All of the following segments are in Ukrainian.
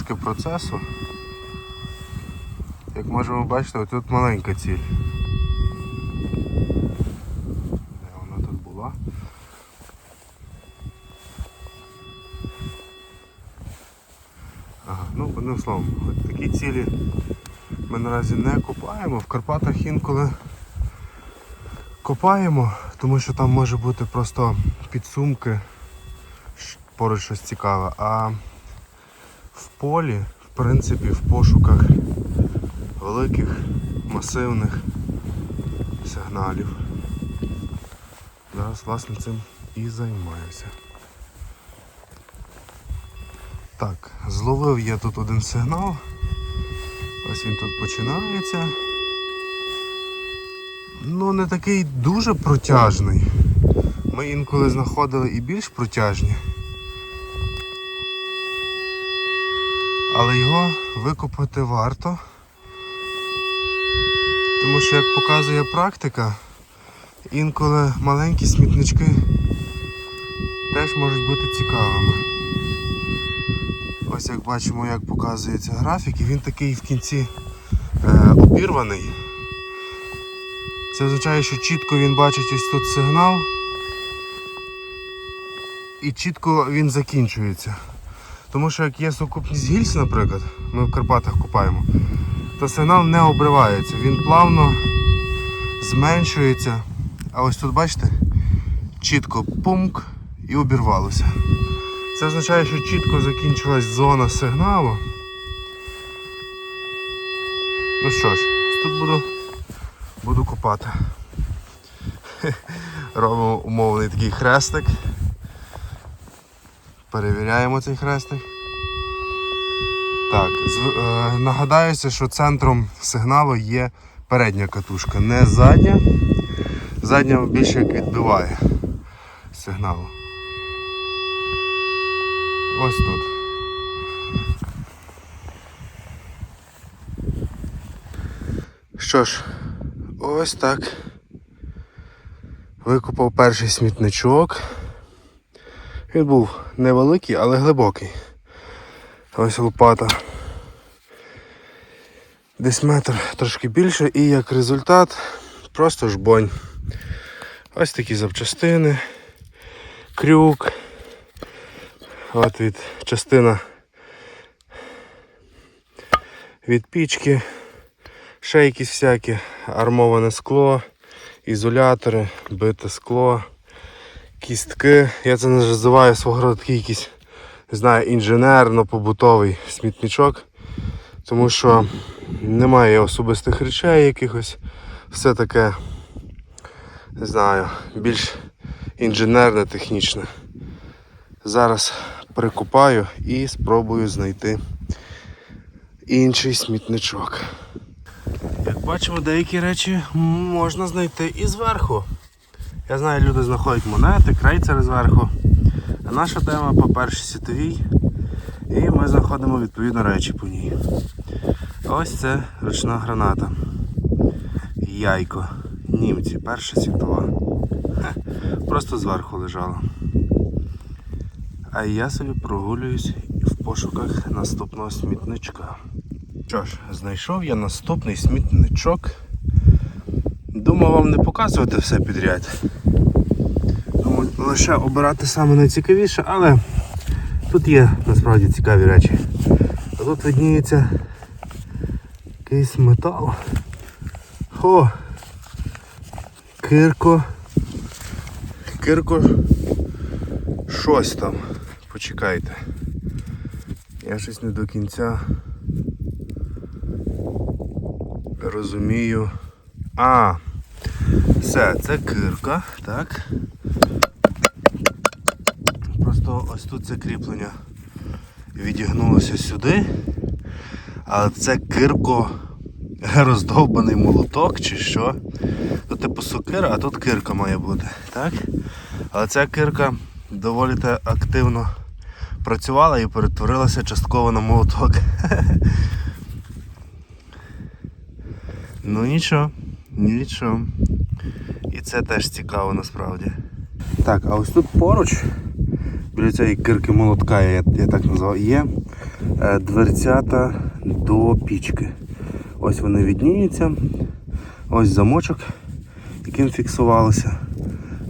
трошки процесу. Як можемо бачити, тут маленька ціль. Де вона тут була? Ага, ну одним словом, от такі цілі ми наразі не копаємо. В Карпатах інколи копаємо, тому що там може бути просто підсумки, поруч щось цікаве. А в полі, в принципі, в пошуках великих, масивних сигналів. Зараз власне цим і займаюся. Так, зловив я тут один сигнал. Ось він тут починається. Ну, не такий дуже протяжний. Ми інколи знаходили і більш протяжні. Але його викопати варто. Тому що, як показує практика, інколи маленькі смітнички теж можуть бути цікавими. Ось як бачимо, як показується графік, і він такий в кінці е, обірваний. Це означає, що чітко він бачить ось тут сигнал. І чітко він закінчується. Тому що як є сукупність гільз, наприклад, ми в Карпатах купаємо, то сигнал не обривається, він плавно зменшується. А ось тут бачите, чітко пумк і обірвалося. Це означає, що чітко закінчилась зона сигналу. Ну що ж, тут буду, буду копати. Робимо умовний такий хрестик. Перевіряємо цей хрестик. Так, е, нагадаюся, що центром сигналу є передня катушка, не задня. Задня більше як відбиває сигналу. Ось тут. Що ж, ось так. Викопав перший смітничок. Він був невеликий, але глибокий. Ось лопата. Десь метр трошки більше і як результат просто жбонь. Ось такі запчастини, крюк. От від частина від пічки, ще якісь всякі армоване скло, ізолятори, бите скло, кістки. Я це називаю свого роду такий якийсь, не знаю, інженерно-побутовий смітничок, тому що немає особистих речей якихось. Все таке, не знаю, більш інженерне, технічне. Зараз прикупаю і спробую знайти інший смітничок. Як бачимо, деякі речі можна знайти і зверху. Я знаю, люди знаходять монети, крейцери зверху. А наша тема по першій світовій. І ми знаходимо відповідно речі по ній. Ось це ручна граната. Яйко. Німці, Перша світова. Хе, Просто зверху лежала. А я собі прогулююсь в пошуках наступного смітничка. Що ж, знайшов я наступний смітничок. Думав вам не показувати все підряд. Лише обирати саме найцікавіше, але тут є насправді цікаві речі. А тут видніється якийсь метал. О! Кирко. Кирко щось там. Почекайте. Я щось не до кінця розумію. А, все, це кирка, так. Ось тут це кріплення відігнулося сюди. А це кирко роздовбаний молоток чи що. Тут типу сокира, а тут кирка має бути, так? Але ця кирка доволі активно працювала і перетворилася частково на молоток. Ну нічого, нічого. І це теж цікаво насправді. Так, а ось тут поруч, біля цієї кирки молотка, я, я так назвав, є е, дверцята до пічки. Ось вони відніються. Ось замочок, яким фіксувалося.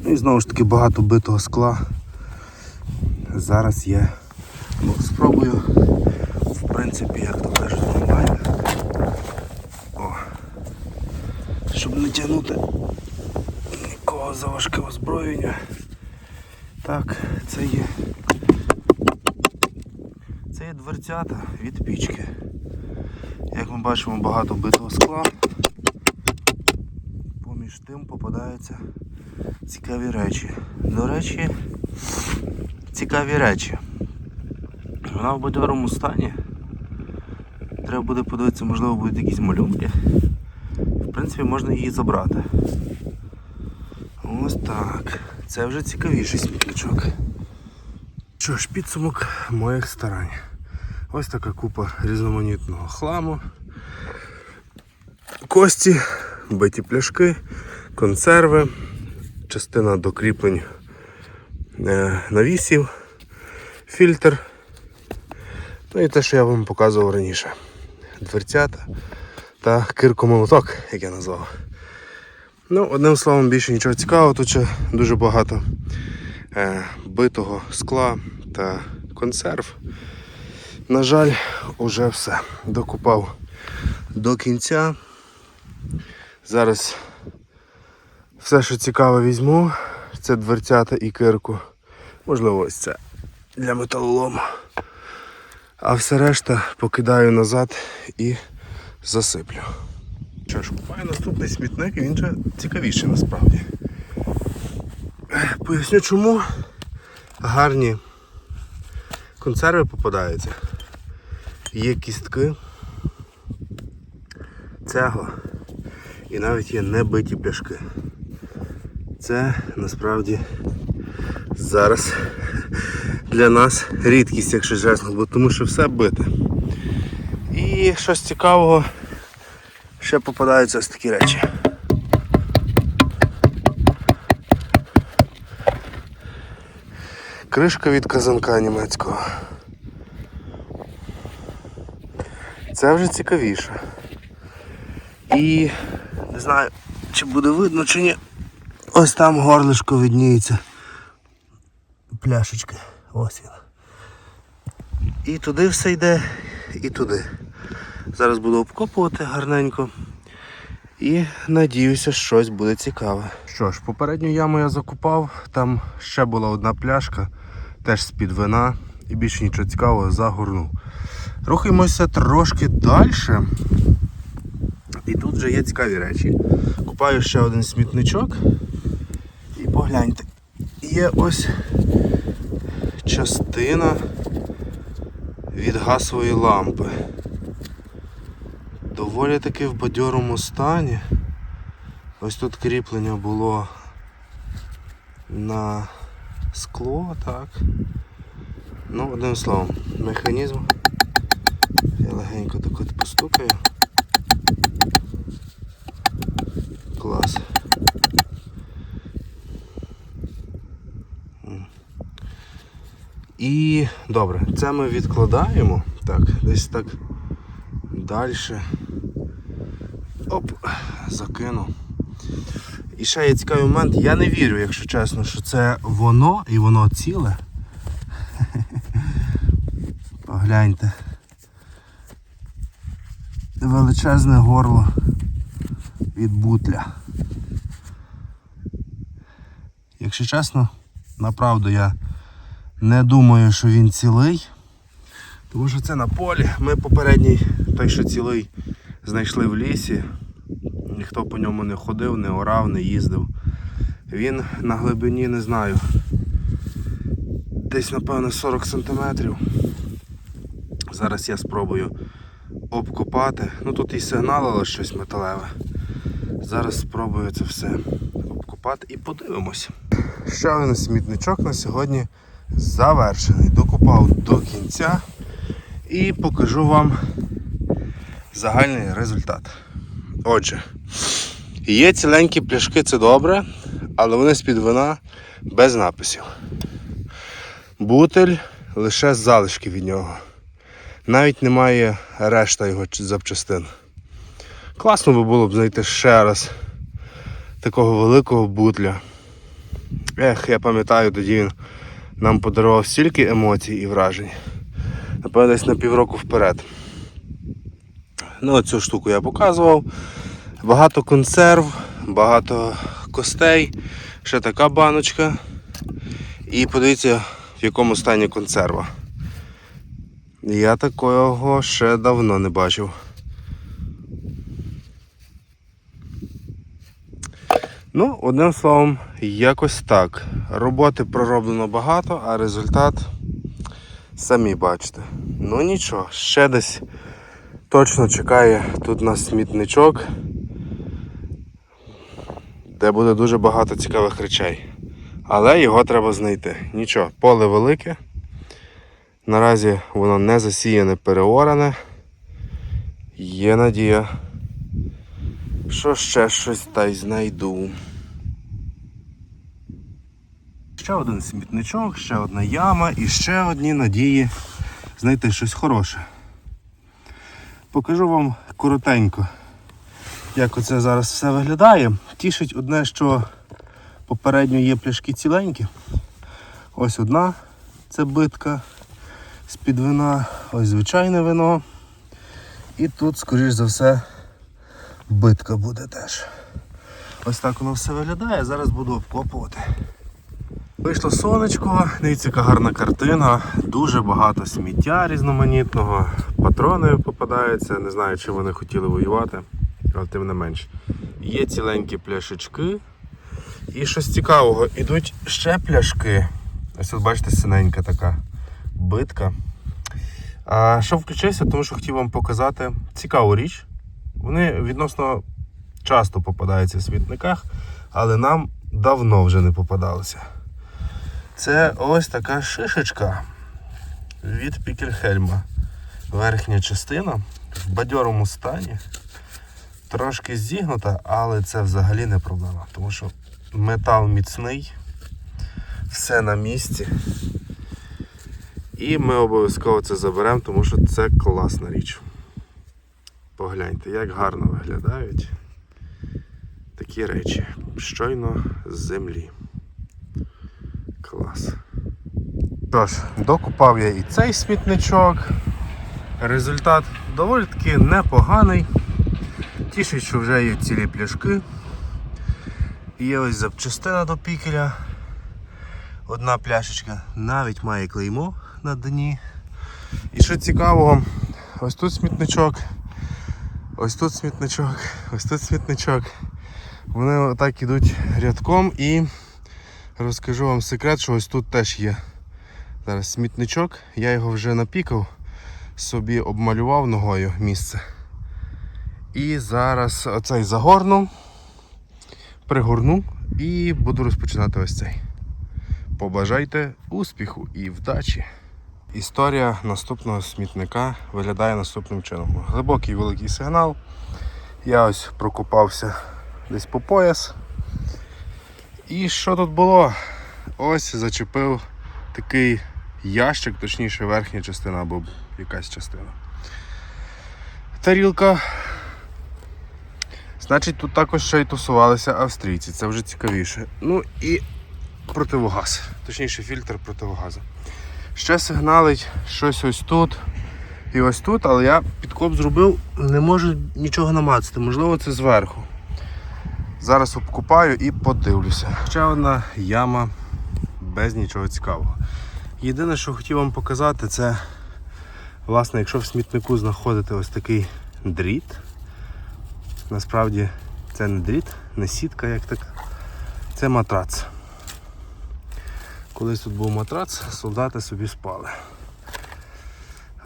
Ну і знову ж таки багато битого скла. Зараз я ну, спробую, в принципі, як то кажуть, комбайн. О. Щоб не тягнути нікого за важке озброєння. Так, це є. Це є дверцята від пічки. Як ми бачимо, багато битого скла. Поміж тим попадаються цікаві речі. До речі, цікаві речі. Вона в бадьорому стані. Треба буде подивитися, можливо, будуть якісь малюнки. В принципі, можна її забрати. Ось так. Це вже цікавіший смітничок. Що ж, підсумок моїх старань. Ось така купа різноманітного хламу. Кості, биті пляшки, консерви, частина докріплень е, навісів, фільтр. Ну і те, що я вам показував раніше. Дверцята та киркомолоток, як я назвав. Ну, одним словом, більше нічого цікавого, тут ще дуже багато е, битого скла та консерв. На жаль, уже все. Докупав до кінця. Зараз все, що цікаве, візьму. Це дверцята і кирку. Можливо, ось це для металолому. А все решта покидаю назад і засиплю. Що ж, наступний смітник, і він же цікавіший насправді. Поясню чому гарні консерви попадаються. Є кістки, цегла і навіть є небиті пляшки. Це насправді зараз для нас рідкість, якщо чесно, бо тому що все бите. І щось цікавого, ще попадаються ось такі речі. Кришка від казанка німецького. Це вже цікавіше. І не знаю, чи буде видно, чи ні. Ось там горлишко видніється. Пляшечки. Ось він. І туди все йде, і туди. Зараз буду обкопувати гарненько. І надіюся, щось буде цікаве. Що ж, попередню яму я закупав, там ще була одна пляшка, теж з-під вина, і більше нічого цікавого загорнув. Рухаємося трошки далі. І тут вже є цікаві речі. Купаю ще один смітничок. І погляньте, є ось частина від газової лампи. Доволі таки в бадьорому стані. Ось тут кріплення було на скло, так. Ну, одним словом, механізм. Я легенько так от постукаю. Клас. І добре, це ми відкладаємо. Так, десь так далі. Оп, закину. І ще є цікавий момент, я не вірю, якщо чесно, що це воно і воно ціле. Погляньте. Величезне горло від бутля. Якщо чесно, направду я не думаю, що він цілий. Тому що це на полі. Ми попередній, той, що цілий, знайшли в лісі. Ніхто по ньому не ходив, не орав, не їздив. Він на глибині, не знаю, десь, напевно, 40 сантиметрів. Зараз я спробую обкопати. Ну тут і сигналило щось металеве. Зараз спробую це все обкопати і подивимось. Ще один смітничок на сьогодні завершений. Докопав до кінця і покажу вам загальний результат. Отже, є ціленькі пляшки, це добре, але вони з-під вина без написів. Бутель лише залишки від нього. Навіть немає решта його запчастин. Класно би було б знайти ще раз такого великого бутля. Ех, я пам'ятаю, тоді він нам подарував стільки емоцій і вражень. Напевно, десь на півроку вперед. Ну, цю штуку я показував. Багато консерв, багато костей, ще така баночка. І подивіться, в якому стані консерва. Я такого ще давно не бачив. Ну, одним словом, якось так. Роботи пророблено багато, а результат самі бачите. Ну нічого, ще десь точно чекає тут нас смітничок, де буде дуже багато цікавих речей. Але його треба знайти. Нічого, поле велике. Наразі воно не засіяне, переоране. Є надія, що ще щось та й знайду. Ще один смітничок, ще одна яма і ще одні надії знайти щось хороше. Покажу вам коротенько, як оце зараз все виглядає. Тішить одне, що попередньо є пляшки ціленькі. Ось одна це битка з-під вина, ось звичайне вино. І тут, скоріш за все, битка буде теж. Ось так воно все виглядає. Зараз буду обкопувати. Вийшло сонечко, дивіться, гарна картина, дуже багато сміття різноманітного, патрони попадаються, не знаю, чи вони хотіли воювати, тим не менш. Є ціленькі пляшечки. І щось цікавого, ідуть ще пляшки. Ось тут бачите, синенька така битка. А що включився, тому що хотів вам показати цікаву річ. Вони відносно часто попадаються в смітниках, але нам давно вже не попадалися. Це ось така шишечка від Пікельхельма. Верхня частина в бадьорому стані. Трошки зігнута, але це взагалі не проблема, тому що метал міцний, все на місці. І ми обов'язково це заберемо, тому що це класна річ. Погляньте, як гарно виглядають такі речі. Щойно з землі. Клас. Що ж, докупав я і цей смітничок. Результат доволі таки непоганий. Тішить, що вже є цілі пляшки. Є ось запчастина до пікеля. Одна пляшечка навіть має клеймо на дні. І що цікавого, ось тут смітничок, ось тут смітничок, ось тут смітничок. Вони отак ідуть рядком і розкажу вам секрет, що ось тут теж є зараз смітничок. Я його вже напікав, собі обмалював ногою місце. І зараз оцей загорну, пригорну і буду розпочинати ось цей. Побажайте успіху і вдачі. Історія наступного смітника виглядає наступним чином. Глибокий великий сигнал. Я ось прокопався десь по пояс. І що тут було? Ось зачепив такий ящик, точніше верхня частина або якась частина. Тарілка. Значить, тут також ще й тусувалися австрійці, це вже цікавіше. Ну і противогаз, точніше фільтр противогазу. Ще сигналить щось ось тут і ось тут, але я підкоп зробив, не можу нічого намацати, можливо це зверху. Зараз обкупаю і подивлюся. Ще одна яма без нічого цікавого. Єдине, що хотів вам показати, це власне, якщо в смітнику знаходите ось такий дріт. Насправді це не дріт, не сітка, як така. Це матрац. Колись тут був матрац, солдати собі спали.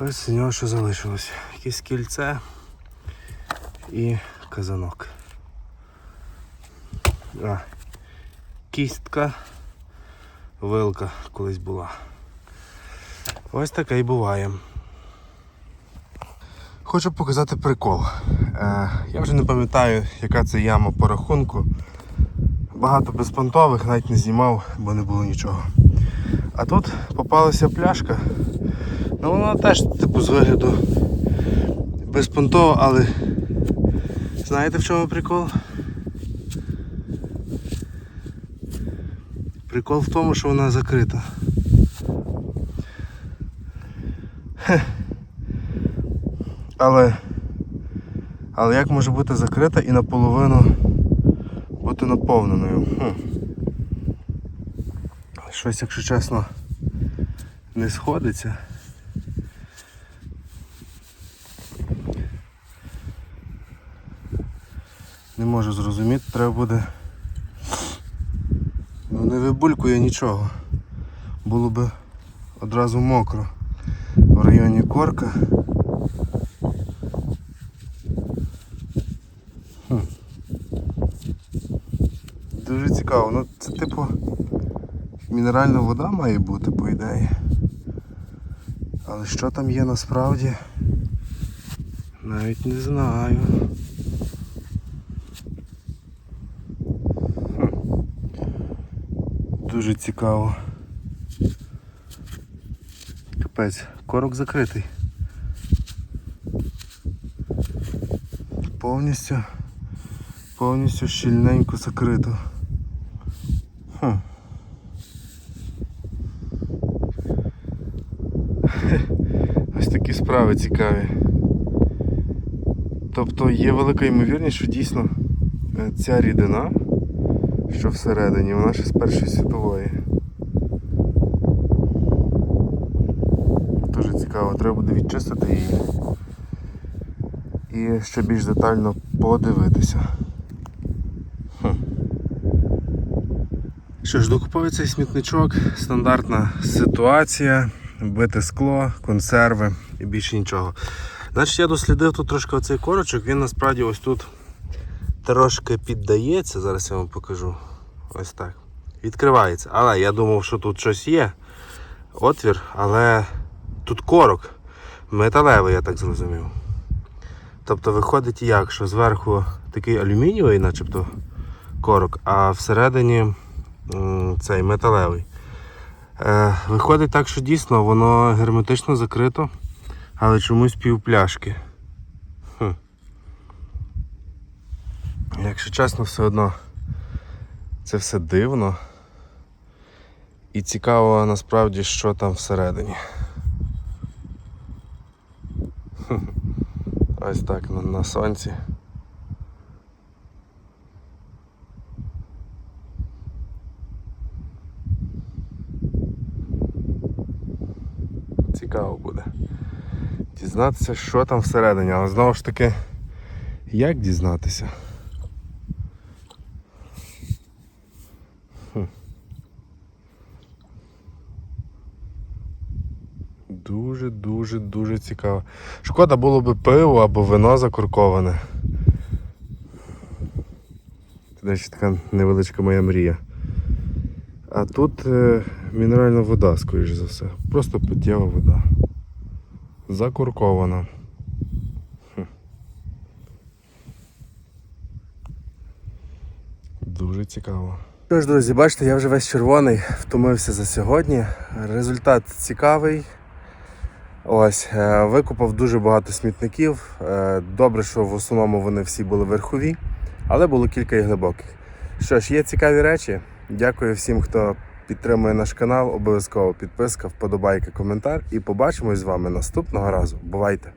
Ось з нього що залишилось. Якесь кільце і казанок. А, кістка, вилка колись була. Ось таке і буває. Хочу показати прикол. Е, я вже не пам'ятаю, яка це яма по рахунку. Багато безпонтових, навіть не знімав, бо не було нічого. А тут попалася пляшка Ну вона теж типу з вигляду безпонтова, але знаєте в чому прикол? Прикол в тому, що вона закрита. Хе. Але, але як може бути закрита і наполовину бути наповненою? Хм. Щось, якщо чесно, не сходиться. Не можу зрозуміти, треба буде. Ну не вибулькує нічого. Було би одразу мокро в районі корка. Хм. Дуже цікаво. Ну це типу мінеральна вода має бути, по ідеї. Але що там є насправді? Навіть не знаю. Дуже цікаво. Капець, корок закритий. Повністю, повністю щільненько закрито. Ось такі справи цікаві. Тобто є велика ймовірність, що дійсно е, ця рідина, що всередині, вона ще з Першої світової. Дуже цікаво, треба буде відчистити її і ще більш детально подивитися. Що ж, докуповує цей смітничок, стандартна ситуація, бите скло, консерви і більше нічого. Значить, я дослідив тут трошки оцей корочок, він насправді ось тут трошки піддається, зараз я вам покажу. Ось так. Відкривається. Але я думав, що тут щось є. Отвір, але тут корок. Металевий, я так зрозумів. Тобто виходить як, що зверху такий алюмінієвий, начебто корок, а всередині цей металевий. Е, виходить так, що дійсно воно герметично закрито, але чомусь півпляшки. Якщо чесно, все одно це все дивно. І цікаво насправді, що там всередині. Ось так на сонці. Цікаво буде дізнатися, що там всередині, але знову ж таки, як дізнатися? Дуже, дуже, дуже цікаво. Шкода було би пиво або вино закурковане. Це десь така невеличка моя мрія. А тут е, мінеральна вода, скоріш за все. Просто питєва вода. Закуркована. Дуже цікаво. Що ж, друзі, бачите, я вже весь червоний, втомився за сьогодні. Результат цікавий. Ось, е, викопав дуже багато смітників. Е, Добре, що в основному вони всі були верхові, але було кілька і глибоких. Що ж, є цікаві речі. Дякую всім, хто підтримує наш канал. Обов'язково підписка, вподобайка, коментар. І побачимось з вами наступного разу. Бувайте!